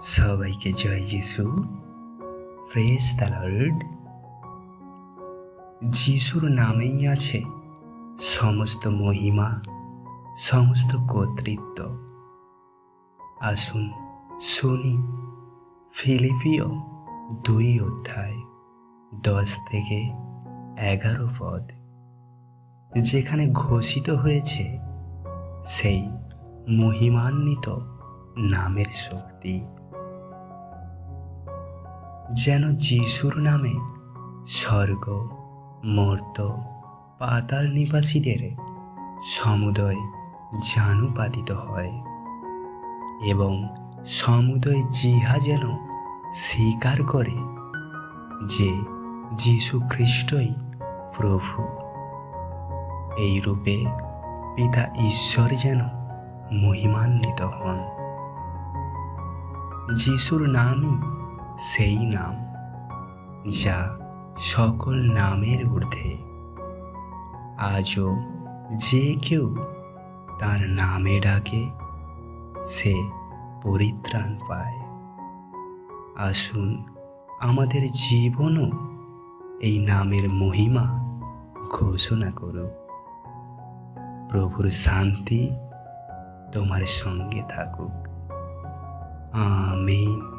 সবাইকে জয় যিশু। Press the যিশুর নামেই আছে সমস্ত মহিমা, সমস্ত কর্তৃত্ব। আসুন শুনি ফিলিপিও দুই অধ্যায় দশ থেকে এগারো পদ। যেখানে ঘোষিত হয়েছে সেই মহিমান্বিত নামের শক্তি। যেন যিশুর নামে স্বর্গ, মর্ত, পাতাল নিবাসীদের সমুদয় জানুপাতিত হয় এবং সমুদয় জিহা যেন স্বীকার করে যে যীশু খ্রিস্টই প্রভু। এই রূপে পিতা ঈশ্বর যেন মহিমান্বিত হন। যিশুর নামই সেই নাম, যা সকল নামের ঊর্ধ্বে। আজও যে কেউ তার নামে ডাকে, সে পরিত্রাণ পায়। আসুন আমাদের জীবনও এই নামের মহিমা ঘোষণা করুক। প্রভুর শান্তি তোমার সঙ্গে থাকুক। আমিন।